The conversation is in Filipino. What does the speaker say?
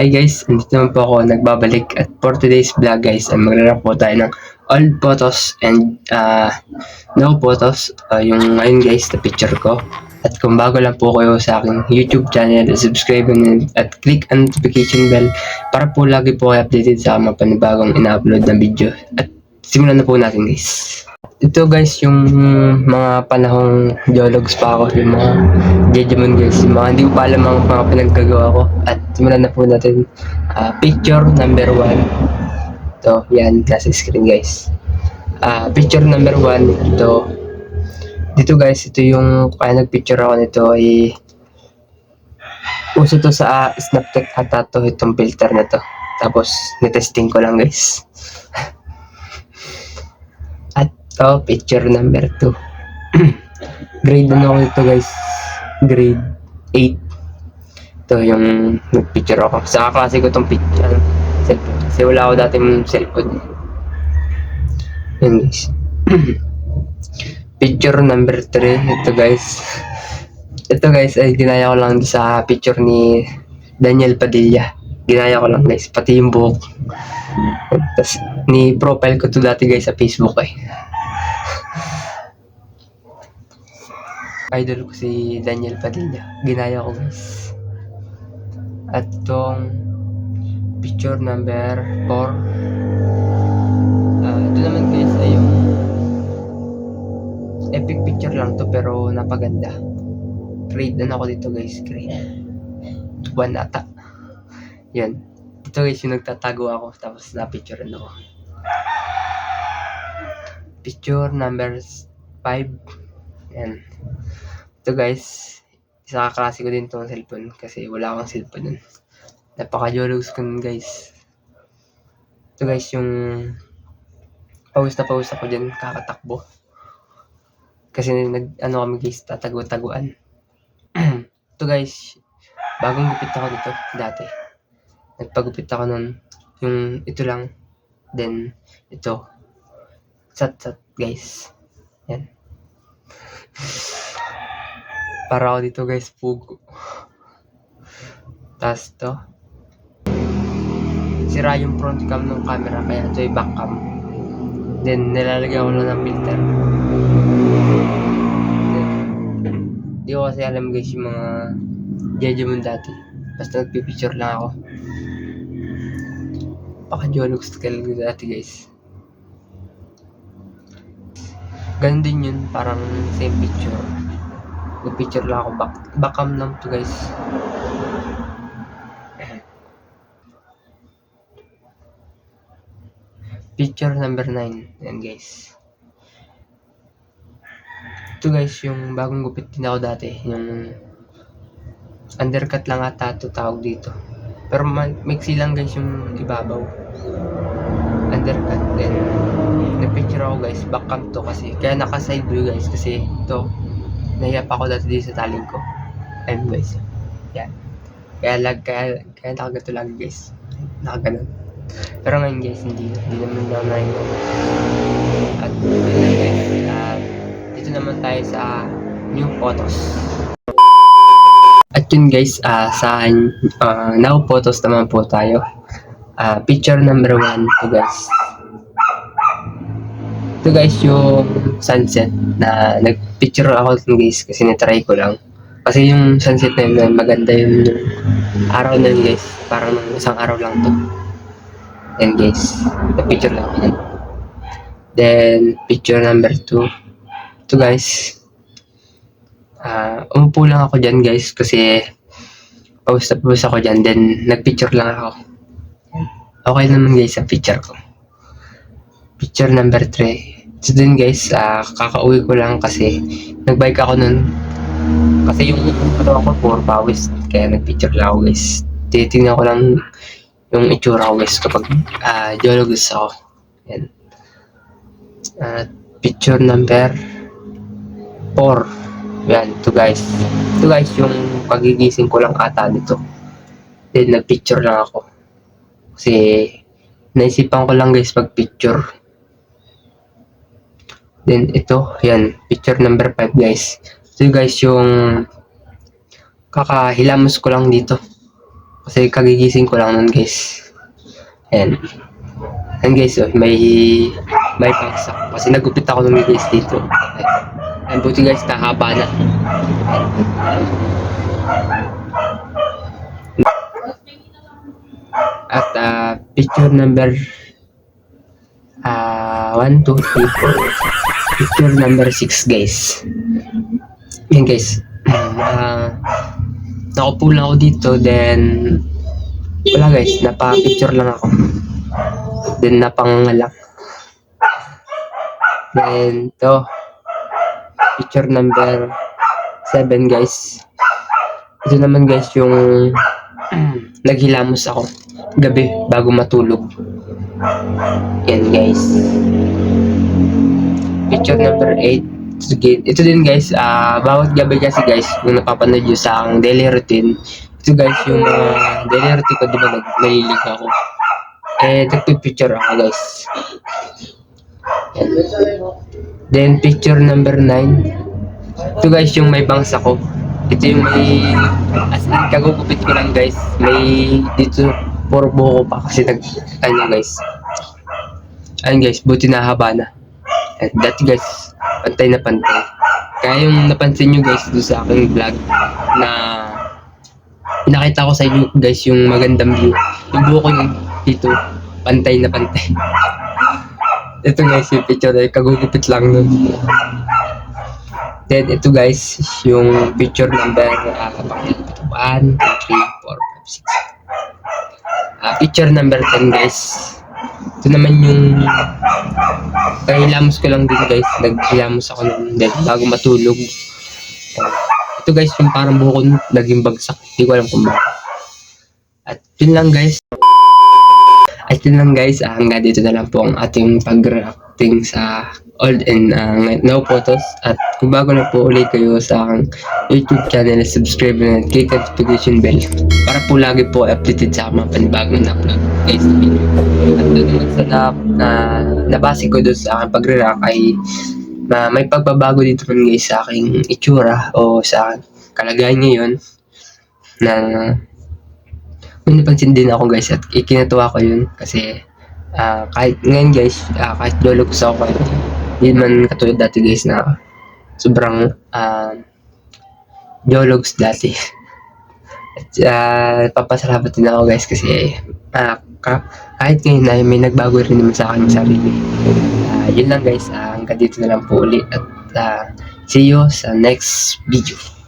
Hi guys, andito naman po ako. Nagbabalik at for today's vlog guys ay magre po tayo ng old photos and uh, no photos uh, yung ngayon guys na picture ko. At kung bago lang po kayo sa aking YouTube channel subscribe and at click ang notification bell para po lagi po kayo updated sa mga panibagong ina-upload na video. At simulan na po natin guys ito guys yung mga panahong geologs pa ako yung mga Jejemon guys yung mga hindi ko pa alam ang mga pinaggagawa ko. At simulan na po natin Ah, picture number one. Ito yan nasa screen guys. Ah, picture number one ito. Dito guys ito yung kaya nagpicture ako nito ay uso to sa uh, Snapchat ata to itong filter na to. Tapos nitesting ko lang guys to picture number 2 grade ano ako ito guys? Grade 8 ito yung nagpicture ako. Sa klase ko tong picture. Ano, cellphone. Kasi wala ako dating cellphone. Yun guys. Picture number 3 ito guys. Ito guys ay ginaya ko lang sa picture ni Daniel Padilla. Ginaya ko lang guys. Pati yung buhok. Tapos, ni profile ko to dati guys sa Facebook eh idol ko si Daniel Padilla. Ginaya ko guys. At itong picture number 4. Ah, ito naman guys ay yung epic picture lang to pero napaganda. Grade ano ako dito guys, grade 1 ata. Yan. Ito guys yung nagtatago ako tapos na-picture ako. Picture number 5. Yan. Ito guys, isa kaklase ko din itong cellphone kasi wala akong cellphone nun. Napaka-jologs ko nun guys. Ito guys yung pawis na pawis ako dyan kakatakbo. Kasi nag ano kami guys, tatago-taguan. Ito guys, bagong gupit ako dito dati. Nagpagupit ako nun. Yung ito lang. Then, ito. Sat-sat guys. Yan. Para ako dito guys, pugo. Tapos to. Sira yung front cam ng camera, kaya ito yung back cam. Then, nilalagyan ko lang ng filter. Then, Di ko kasi alam guys yung mga Jejemon dati. Basta nagpipicture lang ako. Baka Jolux skill ko dati guys. Ganun din yun, parang same picture. Nag-picture lang ako, back, backcam lang to guys. Picture number 9. Yan guys. Ito guys, yung bagong gupit din ako dati. Yung undercut lang ata ito tawag dito. Pero mixi lang guys yung ibabaw. Undercut. Then, nag-picture ako guys. Backcam to kasi. Kaya naka-side view guys. Kasi ito, nahiya pa ako dati dito sa taling ko. Ayun guys. Yan. Kaya lag, kaya, kaya nakagato lagi guys. Nakaganon. Pero ngayon guys, hindi. Hindi naman na nahiya. At yun lang guys. At dito naman tayo sa new photos. At yun guys, ah sa ah, now photos naman po tayo. Ah, picture number one to guys. Ito guys yung sunset na nagpicture ako dun guys kasi natry ko lang. Kasi yung sunset na yun, maganda yung araw na yun guys. Parang isang araw lang to. Yan guys, nagpicture lang yan. Then, picture number two. Ito guys, Ah, umupo lang ako dyan guys kasi pause na pause ako dyan then nagpicture lang ako. Okay naman guys sa picture ko. Picture number 3. So din guys, ah, kakauwi ko lang kasi nagbike ako nun. Kasi yung ano ako for pawis kaya nagpicture lang ako guys. Titingnan ko lang yung itsura ko guys kapag ah, geologist ako. Yan. At picture number 4. Yan, ito guys. Ito guys, yung pagigising ko lang ata nito. Then, nagpicture lang ako. Kasi, naisipan ko lang guys pag-picture. Then, ito, yan, picture number 5 guys. Ito guys, yung kakahilamos ko lang dito. Kasi kagigising ko lang nun guys. Ayan. Ayan guys, oh, may may pagsak. Kasi nagupit ako ng guys dito. Ayan. Ayan, buti guys, kahaba na. At ah, picture number 1, 2, 3, 4. Picture number 6 guys. Yan guys. Ah, nakaupo lang ako dito then wala guys, napa-picture lang ako. Then napangangalang. Then to picture number 7 guys. Ito naman guys yung naghilamos ako gabi bago matulog. Yan guys. Picture number 8. Sige, ito din guys, ah bawat gabi kasi guys, kung napapanood nyo sa aking daily routine, ito guys yung ah, daily routine ko, di ba nag nalilig ako. Eh, nagpipicture ako guys. Yan. Then picture number 9. Ito guys yung may bangs ako. Ito yung may as in kagugupit ko lang guys. May dito puro buko pa kasi nag ano guys. Ayun guys, buti na haba na. At dati guys, pantay na pantay. Kaya yung napansin nyo guys doon sa aking vlog na pinakita ko sa inyo guys yung magandang view. Yung buko yung dito, pantay na pantay. ito guys, yung picture ay kagugupit lang nun. Then ito guys, yung picture number uh, 1, 2, 3, 4, 5, 6. Ah, picture number 10 guys. Ito naman yung kahilamos ko lang din guys. Naghilamos ako ng then bago matulog. Ito guys, yung parang buko naging bagsak. Hindi ko alam kung bakit. At yun lang guys. At yun lang guys, ah, hanggang dito na lang po ang ating pag-reacting sa old and uh, now photos. At kung bago na po ulit kayo sa aking YouTube channel, subscribe na at click notification bell para po lagi po updated sa mga panibagong na-upload guys na video. At doon sa na, na, nabase ko doon sa aking pagre-react ay na may pagbabago dito man guys sa aking itsura o sa kalagayan ngayon na may napansin din ako guys at ikinatuwa ko yun kasi ah, kahit ngayon guys ah, kahit lolo ko sa ako kahit hindi man katulad dati guys na sobrang uh, geologs dati. At ah, papasalamat din ako guys kasi ah, ka- kahit ngayon ay may nagbago rin naman sa akin sarili. Ah, yun lang guys. Ah, hanggang dito na lang po ulit. At ah, see you sa next video